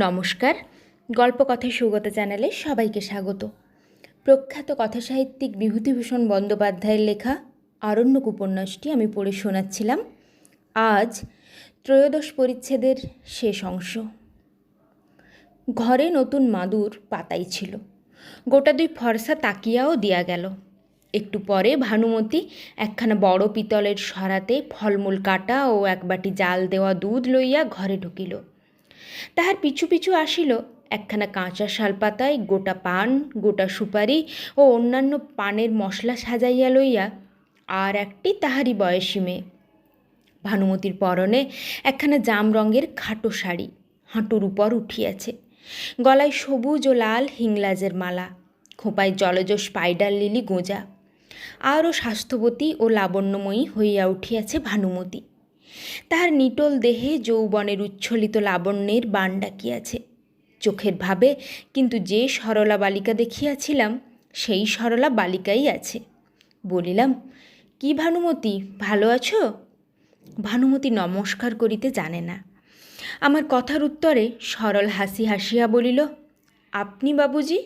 নমস্কার। গল্পকথায় সুগত চ্যানেলে সবাইকে স্বাগত। প্রখ্যাত কথাসাহিত্যিক বিভূতিভূষণ বন্দ্যোপাধ্যায়ের লেখা আরণ্যক উপন্যাসটি আমি পড়ে শোনাচ্ছিলাম। আজ ত্রয়োদশ পরিচ্ছেদের শেষ অংশ। ঘরে নতুন মাদুর পাতাই ছিল। গোটা দুই ফর্সা তাকিয়াও দেয়া গেল। একটু পরে ভানুমতি একখানা বড় পিতলের সরাতে ফলমূল কাটা ও এক বাটি জাল দেওয়া দুধ লইয়া ঘরে ঢুকিল। তাহার পিছু পিছু আসিল, একখানা কাঁচা শালপাতায় গোটা পান, গোটা সুপারি ও অন্যান্য পানের মশলা সাজাইয়া লইয়া, আর একটি তাহারই বয়সী মেয়ে। ভানুমতির পরনে একখানা জাম রঙের খাটো শাড়ি হাঁটুর উপর উঠিয়াছে। গলায় সবুজ ও লাল হিংলাজের মালা, খোঁপায় জলজ স্পাইডার লিলি গোঁজা। আরও স্বাস্থ্যবতী ও লাবণ্যময়ী হইয়া উঠিয়াছে ভানুমতি। তাহার নিটল দেহে যৌবনের উচ্ছ্বলিত লাবণ্যের বান ডাকিয়াছে। চোখের ভাবে কিন্তু যে সরলা বালিকা দেখিয়াছিলাম, সেই সরলা বালিকাই আছে। বলিলাম, কি ভানুমতি, ভালো আছো? ভানুমতি নমস্কার করিতে জানে না। আমার কথার উত্তরে সরল হাসি হাসিয়া বলিল, আপনি বাবুজি?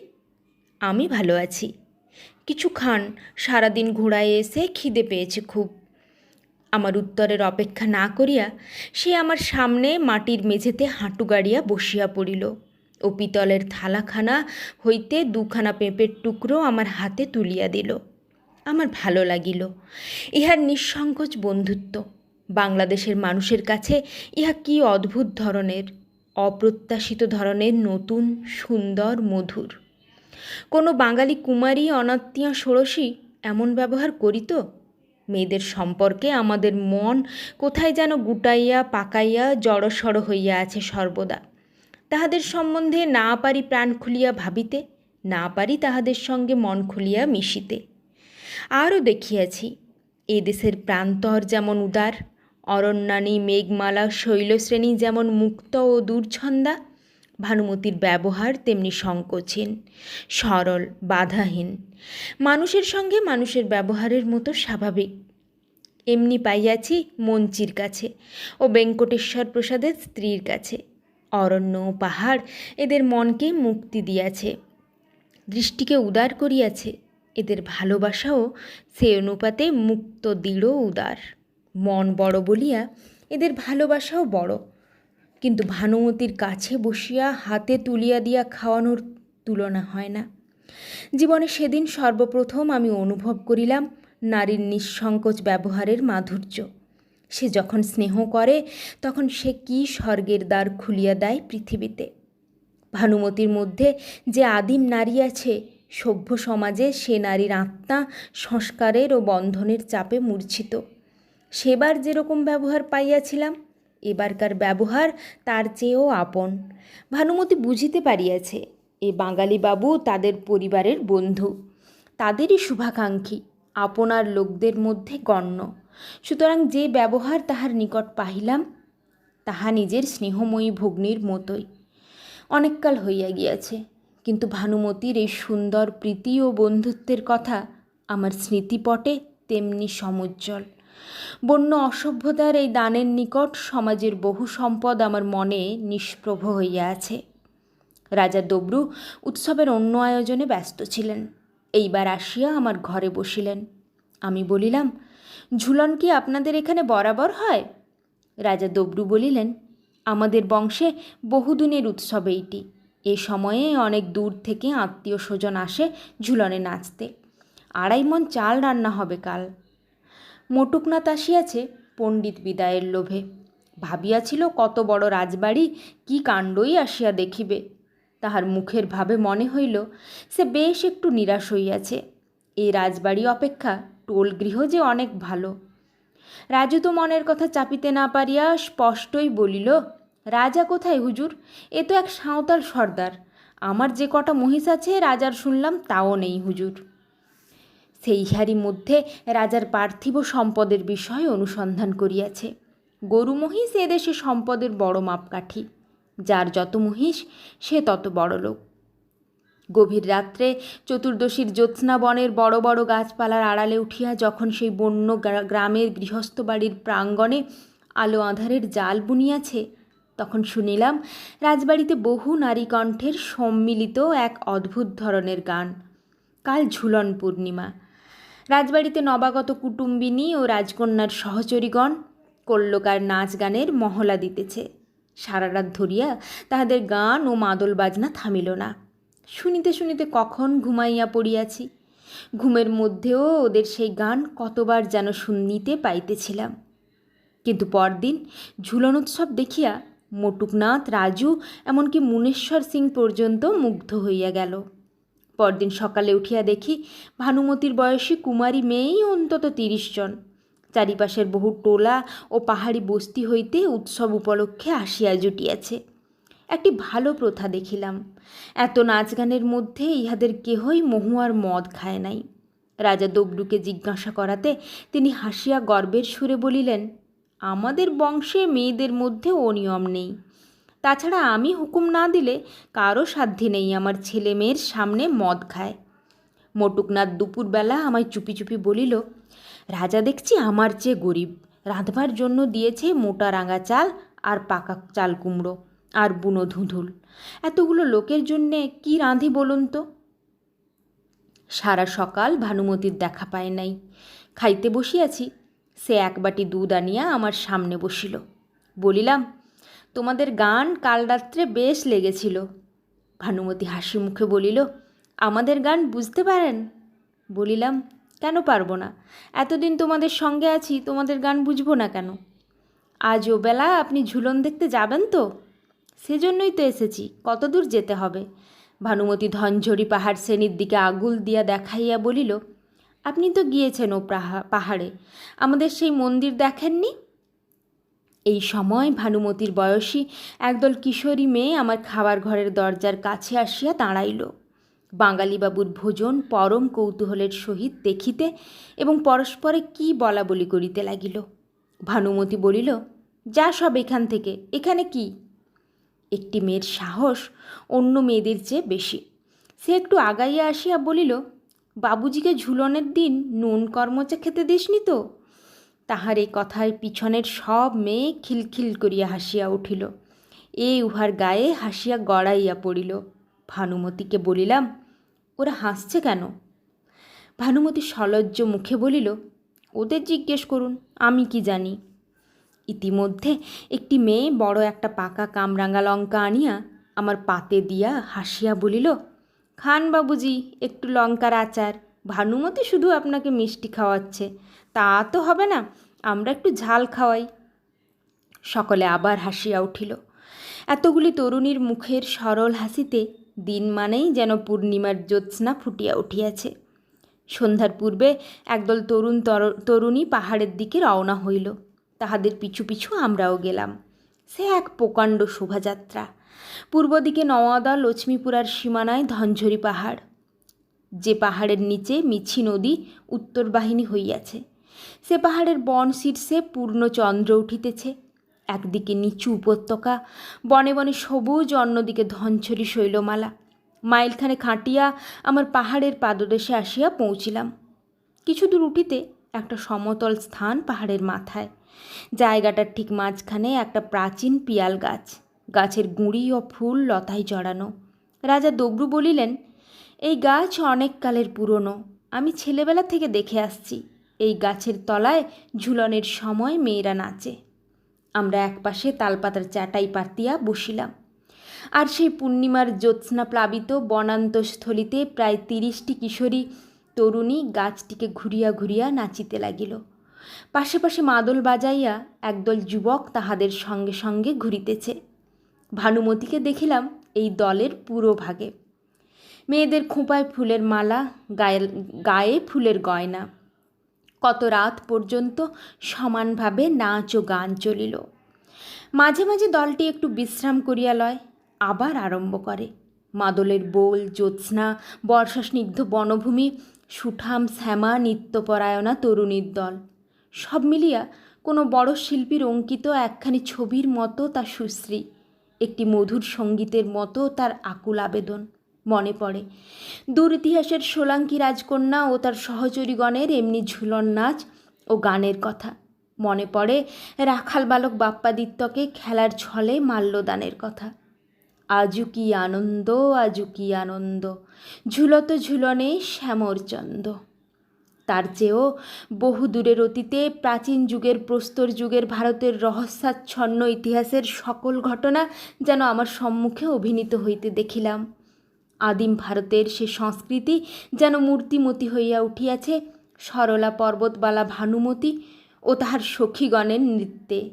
আমি ভালো আছি। কিছু খান, সারাদিন ঘোড়ায় এসে খিদে পেয়েছে খুব। আমার উত্তরের অপেক্ষা না করিয়া সে আমার সামনে মাটির মেঝেতে হাঁটু গাড়িয়া বসিয়া পড়িল। ও পিতলের থালাখানা হইতে দুখানা পেঁপের টুকরো আমার হাতে তুলিয়া দিল। আমার ভালো লাগিল। ইহার নিঃসংকোচ বন্ধুত্ব। বাংলাদেশের মানুষের কাছে ইহা কি অদ্ভুত ধরনের, অপ্রত্যাশিত ধরনের নতুন, সুন্দর, মধুর। কোনো বাঙালি কুমারী, অনাত্মীয়, ষোড়শী এমন ব্যবহার করিত? মেয়েদের সম্পর্কে আমাদের মন কোথায় যেন গুটাইয়া, পাকাইয়া, জড়সড় হইয়া আছে সর্বদা। তাহাদের সম্বন্ধে না পারি প্রাণ খুলিয়া ভাবিতে, না পারি তাহাদের সঙ্গে মন খুলিয়া মিশিতে। আরও দেখিয়াছি, এ দেশের প্রান্তর যেমন উদার, অরণ্যানী, মেঘমালা, শৈলশ্রেণী যেমন মুক্ত ও দূরছন্দা ভানুমতির ব্যবহার তেমনি সংকোচহীন, সরল, বাধাহীন। মানুষের সঙ্গে মানুষের ব্যবহারের মতো স্বাভাবিক। এমনি পাইয়াছি মঞ্চির কাছে ও বেঙ্কটেশ্বর প্রসাদের স্ত্রীর কাছে। অরণ্য পাহাড় এদের মনকে মুক্তি দিয়াছে। দৃষ্টিকে উদার করিয়াছে। এদের ভালোবাসাও সে অনুপাতে মুক্ত, দৃঢ়, উদার। মন বড় বলিয়া এদের ভালোবাসাও বড়। কিন্তু ভানুমতির কাছে বসিয়া হাতে তুলিয়া দিয়া খাওয়ানোর তুলনা হয় না। জীবনে সেদিন সর্বপ্রথম আমি অনুভব করিলাম নারীর নিঃসংকোচ ব্যবহারের মাধুর্য। সে যখন স্নেহ করে, তখন সে কি স্বর্গের দ্বার খুলিয়া দেয় পৃথিবীতে। ভানুমতির মধ্যে যে আদিম নারী আছে, সভ্য সমাজে সে নারীর আত্মা সংস্কারের ও বন্ধনের চাপে মূর্ছিত। সেবার যেরকম ব্যবহার পাইয়াছিলাম এবারকার ব্যবহার তার চেয়েও আপন। ভানুমতি বুঝিতে পারিয়াছে, এ বাঙালি বাবু তাদের পরিবারের বন্ধু। তাদেরই শুভাকাঙ্ক্ষী, আপনার লোকদের মধ্যে গণ্য। সুতরাং যে ব্যবহার তাহার নিকট পাহিলাম, তাহা নিজের স্নেহময়ী ভগ্নির মতোই। অনেককাল হইয়া গিয়াছে, কিন্তু ভানুমতির এই সুন্দর প্রীতি ও বন্ধুত্বের কথা আমার স্মৃতিপটে তেমনি সমুজ্জ্বল। বন্য অসভ্যতার এই দানের নিকট সমাজের বহু সম্পদ আমার মনে নিষ্প্রভ হইয়া আছে। রাজা দব্রু উৎসবের অন্য আয়োজনে ব্যস্ত ছিলেন। এইবার আসিয়া আমার ঘরে বসিলেন। আমি বলিলাম, ঝুলন কি আপনাদের এখানে বরাবর হয়? রাজা দব্রু বলিলেন, আমাদের বংশে বহুদিনের উৎসব এইটি। এ সময়ে অনেক দূর থেকে আত্মীয় স্বজন আসে ঝুলনে নাচতে। আড়াই মন চাল রান্না হবে কাল। মোটুকনাথ আসিয়াছে পণ্ডিত বিদায়ের লোভে। ভাবিয়াছিল কত বড় রাজবাড়ি, কি কাণ্ডই আসিয়া দেখিবে। তাহার মুখের ভাবে মনে হইল, সে বেশ একটু নিরাশ হইয়াছে। এই রাজবাড়ি অপেক্ষা টোল গৃহ যে অনেক ভালো। রাজু তো মনের কথা চাপিতে না পারিয়া স্পষ্টই বলিল, রাজা কোথায় হুজুর? এ তো এক সাঁওতাল সর্দার। আমার যে কটা মহিষ আছে, রাজার শুনলাম তাও নেই হুজুর। সেই হারি মধ্যে রাজার পার্থিব সম্পদের বিষয়ে অনুসন্ধান করিয়াছে। গরু মহিষ এদেশে সম্পদের বড় মাপকাঠি, যার যত মহিষ, সে তত বড় লোক। গভীর রাত্রে চতুর্দশীর জ্যোৎস্না বনের বড় বড় গাছপালার আড়ালে উঠিয়া যখন সেই বন্য গ্রামের গৃহস্থ বাড়ির প্রাঙ্গণে আলো আঁধারের জাল বুনিয়াছে, তখন শুনিলাম রাজবাড়িতে বহু নারী কণ্ঠের সম্মিলিত এক অদ্ভুত ধরনের গান। কাল ঝুলন পূর্ণিমা রাজবাড়িতে নবাগত কুটুম্বিনী ও রাজকন্যার সহচরীগণ কল্লকার নাচ গানের মহলা দিতেছে। সারা রাত ধরিয়া তাহাদের গান ও মাদল বাজনা থামিল না। শুনিতে শুনিতে কখন ঘুমাইয়া পড়িয়াছি। ঘুমের মধ্যেও ওদের সেই গান কতবার যেন শুনিতে পাইতেছিলাম। কিন্তু পরদিন ঝুলন উৎসব দেখিয়া মটুকনাথ, রাজু, এমনকি মুনেশ্বর সিং পর্যন্ত মুগ্ধ হইয়া গেল। পরদিন সকালে উঠিয়া দেখি ভানুমতির বয়সী কুমারী মেয়েই অন্তত তিরিশ জন। চারিপাশের বহু টোলা ও পাহাড়ি বস্তি হইতে উৎসব উপলক্ষে আসিয়া জুটিয়াছে। একটি ভালো প্রথা দেখিলাম। এত নাচ গানের মধ্যে ইহাদের কেহই মহুয়ার মদ খায় নাই। রাজা দবডুকে জিজ্ঞাসা করাতে তিনি হাসিয়া গর্বের সুরে বলিলেন, আমাদের বংশে মেয়েদের মধ্যে অনিয়ম নেই। তাছাড়া আমি হুকুম না দিলে কারও সাধ্যে নেই আমার ছেলে মেয়ের সামনে মদ খায়। মটুকনাথ দুপুরবেলা আমায় চুপি চুপি বলিল, রাজা দেখছি আমার চেয়ে গরিব। রাঁধবার জন্য দিয়েছে মোটা রাঙা চাল আর পাকা চাল কুমড়ো আর বুনো ধুঁধুল। এতগুলো লোকের জন্যে কি রাঁধি বলুন তো? সারা সকাল ভানুমতির দেখা পায় নাই। খাইতে বসিয়াছি, সে এক বাটি দুধ আনিয়া আমার সামনে বসিল। বলিলাম তোমাদের গান কাল রাত্রে বেশ লেগেছিল। ভানুমতি হাসি মুখে বলিল, আমাদের গান বুঝতে পারেন? বলিলাম, কেন পারব না? এতদিন তোমাদের সঙ্গে আছি, তোমাদের গান বুঝব না কেন? আজ বেলা আপনি ঝুলন দেখতে যাবেন তো? সেজন্যই তো এসেছি, কত দূর যেতে হবে? ভানুমতি ধনঝরি পাহাড় শ্রেণির দিকে আগুল দিয়া দেখাইয়া বলিল, আপনি তো গিয়েছেন ও পাহাড়ে। আমাদের সেই মন্দির দেখেননি? এই সময় ভানুমতির বয়সী একদল কিশোরী মেয়ে আমার খাবার ঘরের দরজার কাছে আসিয়া দাঁড়াইল। বাঙালিবাবুর ভোজন পরম কৌতূহলের সহিত দেখিতে এবং পরস্পরে কি বলা বলি করিতে লাগিল। ভানুমতি বলিল, যা সব এখান থেকে, এখানে কি? একটি মেয়ের সাহস অন্য মেয়েদের চেয়ে বেশি। সে একটু আগাইয়া আসিয়া বলিল, বাবুজিকে ঝুলনের দিন নুন কর্মচা খেতে দিসনি তো? তাহার এই কথায় পিছনের সব মেয়ে খিলখিল করিয়া হাসিয়া উঠিল। এই উহার গায়ে হাসিয়া গড়াইয়া পড়িল। ভানুমতিকে বলিলাম, ওরা হাসছে কেন? ভানুমতি সলজ্জ মুখে বলিল, ওদের জিজ্ঞেস করুন, আমি কি জানি? ইতিমধ্যে একটি মেয়ে বড় একটা পাকা কামরাঙা লঙ্কা আনিয়া আমার পাতে দিয়া হাসিয়া বলিল, খান বাবুজি, একটু লঙ্কার আচার। ভানুমতি শুধু আপনাকে মিষ্টি খাওয়াচ্ছে। তা তো হবে না, আমরা একটু ঝাল খাওয়াই। সকলে আবার হাসিয়া উঠিল। এতগুলি তরুণীর মুখের সরল হাসিতে দিন মানেই যেন পূর্ণিমার জ্যোৎস্না ফুটিয়া উঠিয়াছে। সন্ধ্যার পূর্বে একদল তরুণ তরুণী পাহাড়ের দিকে রওনা হইল। তাহাদের পিছু পিছু আমরাও গেলাম। সে এক প্রকাণ্ড শোভাযাত্রা। পূর্ব দিকে নওয়াদা, লক্ষ্মীপুরার সীমানায় ধনঝরি পাহাড়। যে পাহাড়ের নিচে মিছি নদী উত্তর বাহিনী হইয়াছে। সে পাহাড়ের বন শীর্ষে পূর্ণ চন্দ্র উঠিতেছে। একদিকে নিচু উপত্যকা, বনে বনে সবুজ, অন্যদিকে ধনছরি শৈলমালা। মাইলখানে খাঁটিয়া আমার পাহাড়ের পাদদেশে আসিয়া পৌঁছিলাম। কিছু দূর উঠিতে একটা সমতল স্থান পাহাড়ের মাথায়। জায়গাটার ঠিক মাঝখানে একটা প্রাচীন পিয়াল গাছ। গাছের গুঁড়ি ও ফুল লতায় জড়ানো। রাজা দব্রু বলিলেন এই গাছ অনেক কালের পুরনো। আমি ছেলেবেলা থেকে দেখে আসছি। এই গাছের তলায় ঝুলনের সময় মেয়েরা নাচে। আমরা একপাশে তালপাতার চাটাই পাতিয়া বসিলাম। আর সেই পূর্ণিমার জ্যোৎস্না প্লাবিত বনান্তস্থলিতে প্রায় তিরিশটি কিশোরী তরুণী গাছটিকে ঘুরিয়া ঘুরিয়া নাচিতে লাগিল। পাশে পাশে মাদল বাজাইয়া একদল যুবক তাহাদের সঙ্গে সঙ্গে ঘুরিতেছে। ভানুমতিকে দেখিলাম এই দলের পুরো ভাগে। মেয়েদের খোঁপায় ফুলের মালা, গায়ে গায়ে ফুলের গয়না। কত রাত পর্যন্ত সমানভাবে নাচ ও গান চলিল। মাঝে মাঝে দলটি একটু বিশ্রাম করিয়া লয়, আবার আরম্ভ করে। মাদলের বোল, জ্যোৎস্না বর্ষা স্নিগ্ধ বনভূমি, সুঠাম, শ্যামা, নিত্যপরায়ণা তরুণীর দল। সব মিলিয়া কোনো বড় শিল্পীর অঙ্কিত একখানি ছবির মতো তার সুশ্রী। একটি মধুর সঙ্গীতের মতো তার আকুল আবেদন। মনে পড়ে। দূর ইতিহাসের সোলাঙ্কি রাজকন্যা ও তার সহচরীগণের এমনি ঝুলন নাচ ও গানের কথা। মনে পড়ে রাখাল বালক বাপ্পাদিত্যকে খেলার ছলে মাল্যদানের কথা। আজু কি আনন্দ আজু কি আনন্দ, ঝুলত ঝুলনে শ্যামর চন্দ তার চেয়েও বহু দূরের অতীতে প্রাচীন যুগের, প্রস্তর যুগের ভারতের রহস্যাচ্ছন্ন ইতিহাসের সকল ঘটনা যেন আমার সম্মুখে অভিনীত হইতে দেখিলাম। আদিম ভারতের সে সংস্কৃতি যেন মূর্তিমতি হইয়া উঠিয়াছে সরলা পর্বতবালা ভানুমতি ও তাহার সখীগণের নৃত্যে।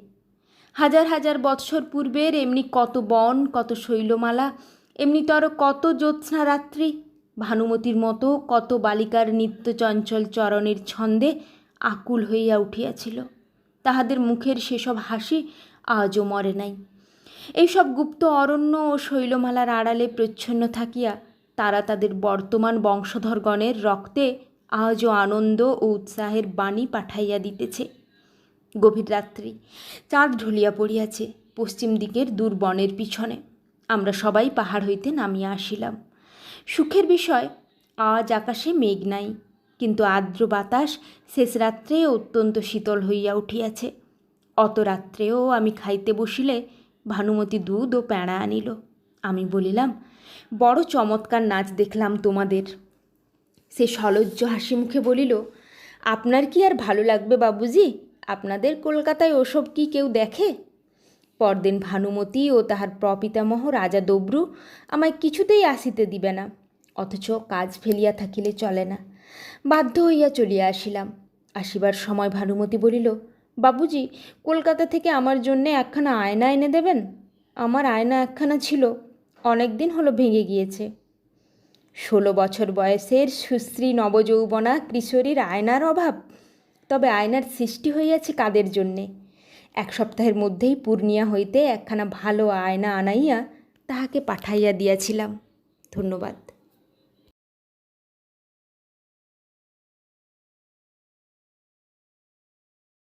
হাজার হাজার বৎসর পূর্বের এমনি কত বন, কত শৈলমালা এমনিতর কত জ্যোৎস্না রাত্রি। ভানুমতির মতো কত বালিকার নিত্য চঞ্চল চরণের ছন্দে আকুল হইয়া উঠিয়াছিল। তাহাদের মুখের সেসব হাসি আজও মরে নাই। এইসব গুপ্ত অরণ্য ও শৈলমালার আড়ালে প্রচ্ছন্ন থাকিয়া তারা তাদের বর্তমান বংশধরগণের রক্তে আজও আনন্দ ও উৎসাহের বাণী পাঠাইয়া দিতেছে। গভীর রাত্রি, চাঁদ ঢলিয়া পড়িয়াছে পশ্চিম দিকের দূর বনের পিছনে। আমরা সবাই পাহাড় হইতে নামিয়া আসিলাম। সুখের বিষয়, আজ আকাশে মেঘ নাই, কিন্তু আর্দ্র বাতাস শেষ রাত্রে অত্যন্ত শীতল হইয়া উঠিয়াছে। অত রাত্রেও আমি খাইতে বসিলে ভানুমতি দুধ ও প্যাঁড়া আনিল। আমি বলিলাম, বড় চমৎকার নাচ দেখলাম তোমাদের। সে সলজ্জ হাসি মুখে বলিল, আপনার কি আর ভালো লাগবে বাবুজি? আপনাদের কলকাতায় ওসব কি কেউ দেখে? পরদিন ভানুমতি ও তাহার প্রপিতামহ রাজা দব্রু আমায় কিছুতেই আসিতে দিবে না, অথচ কাজ ফেলিয়া থাকিলে চলে না। বাধ্য হইয়া চলিয়া আসিলাম। আসিবার সময় ভানুমতি বলিল বাবুজি, কলকাতা থেকে আমার জন্যে একখানা আয়না এনে দেবেন? আমার আয়না একখানা ছিল, অনেক দিন হলো ভেঙে গিয়েছে। ষোলো বছর বয়সের সুশ্রী নবযৌবনা কিশোরীর আয়নার অভাব, তবে আয়নার সৃষ্টি হইয়াছে কাদের জন্যে? এক সপ্তাহের মধ্যেই পূর্ণিয়া হইতে একখানা ভালো আয়না আনাইয়া তাহাকে পাঠাইয়া দিয়াছিলাম। ধন্যবাদ।